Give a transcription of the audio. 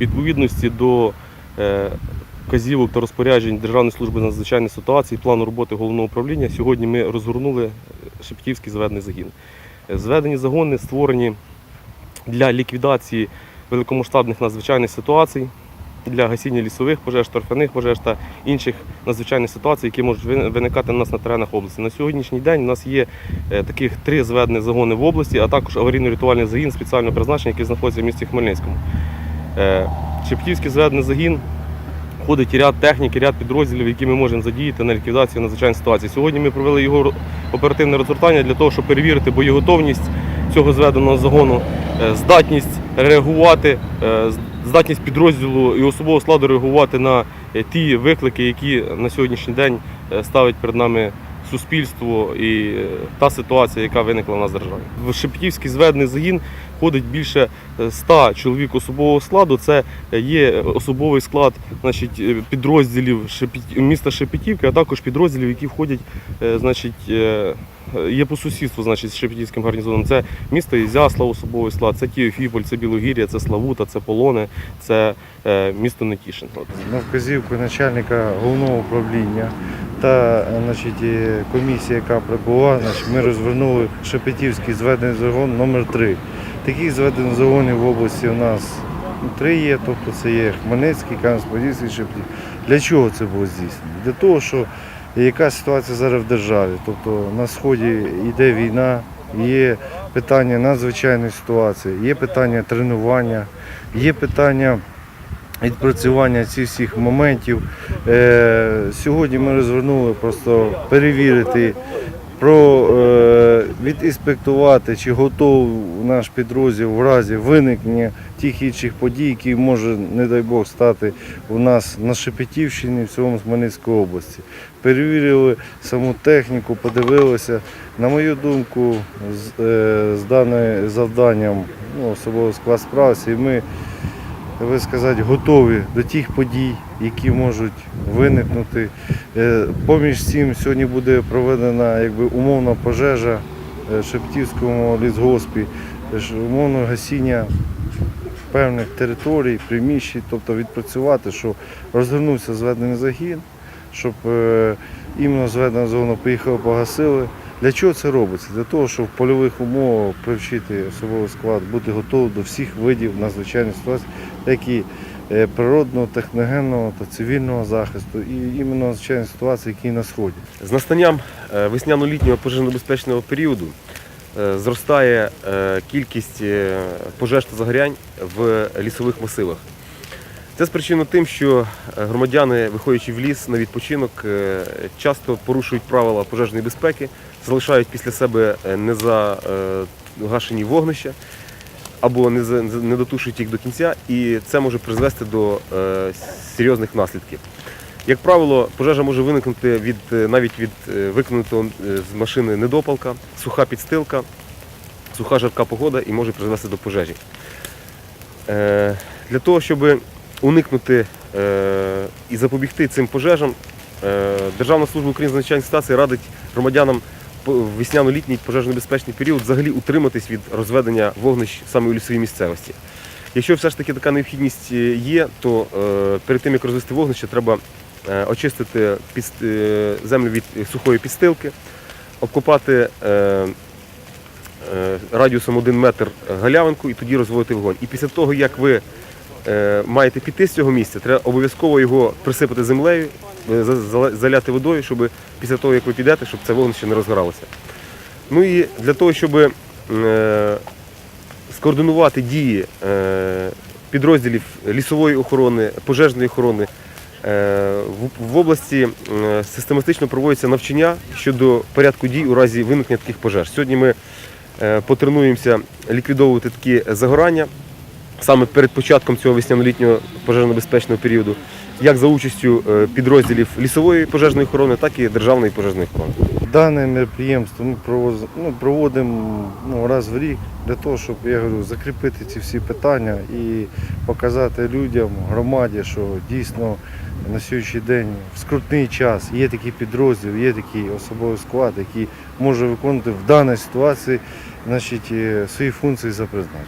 відповідності до е, вказівок та розпоряджень Державної служби надзвичайних ситуацій, плану роботи головного управління, сьогодні ми розгорнули Шептівський зведений загін. Е, Зведені загони створені для ліквідації великомасштабних надзвичайних ситуацій, для гасіння лісових пожеж, торфяних пожеж та інших надзвичайних ситуацій, які можуть виникати у нас на теренах області. На сьогоднішній день у нас є е, таких три зведені загони в області, а також аварійно-рятувальний загін спеціального призначення, який знаходиться в місті Хмельницькому. Е, Шептівський зведений загін входить ряд техніки, ряд підрозділів, які ми можемо задіяти на ліквідацію надзвичайних ситуацій. Сьогодні ми провели його оперативне розгортання для того, щоб перевірити боєготовність цього зведеного загону, е, здатність реагувати, е, здатність підрозділу і особового складу реагувати на ті виклики, які на сьогоднішній день ставить перед нами суспільство і е, та ситуація, яка виникла в нас в державі. В Шепетівський зведений загін входить більше е, 100 чоловік особового складу. Це е, є особовий склад значить, підрозділів міста Шепетівки, а також підрозділів, які входять значить, є по сусідству значить, з Шепетівським гарнізоном. Це місто Ізяслав, особовий склад, це Тіофіполь, це Білогір'я, це Славута, це Полоне, це місто Нетішин. На вказівку начальника головного управління та значить, комісія, яка прибула, значить, ми розвернули Шепетівський зведений загон номер 3 Таких зведених загонів в області у нас три є, тобто це є Хмельницький, Кам'янець-Подільський, Шепетів. Для чого це було здійснено? Для того, що яка ситуація зараз в державі. Тобто на сході йде війна, є питання надзвичайної ситуації, є питання тренування, є питання відпрацювання цих всіх моментів. Е, сьогодні ми розвернули просто перевірити, про, е, відінспектувати, чи готовий наш підрозділ в разі виникнення тих інших подій, які може, не дай Бог, стати у нас на Шепетівщині, в цілому Хмельницької області. Перевірили саму техніку, подивилися. На мою думку, з, е, з даним завданням ну, особовий склад справився, і ми ви сказати, готові до тих подій, які можуть виникнути. Е, Поміж цим сьогодні буде проведена якби, умовна пожежа е, в Шептівському лісгоспі, е, умовне гасіння певних територій, приміщень, тобто відпрацювати, що розгорнувся зведений загін, щоб іменно зведена зона поїхала, погасили. Для чого це робиться? Для того, щоб в польових умовах привчити особовий склад, бути готовим до всіх видів надзвичайних ситуацій, як і е, природного, техногенного та цивільного захисту, і іменно надзвичайних ситуацій, які на сході. З настанням е, весняно-літнього пожежно-безпечного періоду е, зростає кількість пожеж та загорянь в лісових масивах. Це спричинено тим, що е, громадяни, виходячи в ліс на відпочинок, е, часто порушують правила пожежної безпеки, залишають після себе е, незагашені вогнища або не дотушують їх до кінця, і це може призвести до серйозних наслідків. Як правило, пожежа може виникнути від, навіть від викинутого з машини недопалка, суха підстилка, суха жарка погода і може призвести до пожежі. Для того, щоб уникнути е, і запобігти цим пожежам, е, Державна служба України з надзвичайних ситуацій радить громадянам в весняно-літній пожежно-безпечний період взагалі утриматись від розведення вогнищ саме у лісовій місцевості. Якщо все ж таки така необхідність е, є, то перед тим як розвести вогнище, треба очистити землю від сухої підстилки, обкопати радіусом 1 метр галявинку і тоді розводити вогонь. І після того, як ви маєте піти з цього місця, треба обов'язково його присипати землею, е, заляти водою, щоб після того, як ви підете, щоб це вогнище не розгоралося. Ну і для того, щоб е, скоординувати дії е, підрозділів лісової охорони, пожежної охорони. е, В, області е, систематично проводяться навчання щодо порядку дій у разі виникнення таких пожеж. Сьогодні ми е, потренуємося ліквідовувати такі загорання саме перед початком цього весняно-літнього пожежно-безпечного періоду, як за участю е, підрозділів лісової пожежної охорони, так і державної пожежної охорони. Дане мероприємство ми ну, проводимо ну, раз в рік для того, щоб я говорю, закріпити ці всі питання і показати людям, громаді, що дійсно на сьогоднішній день в скрутний час є такий підрозділ, є такий особовий склад, який може виконувати в даній ситуації значить, е, свої функції за призначенням.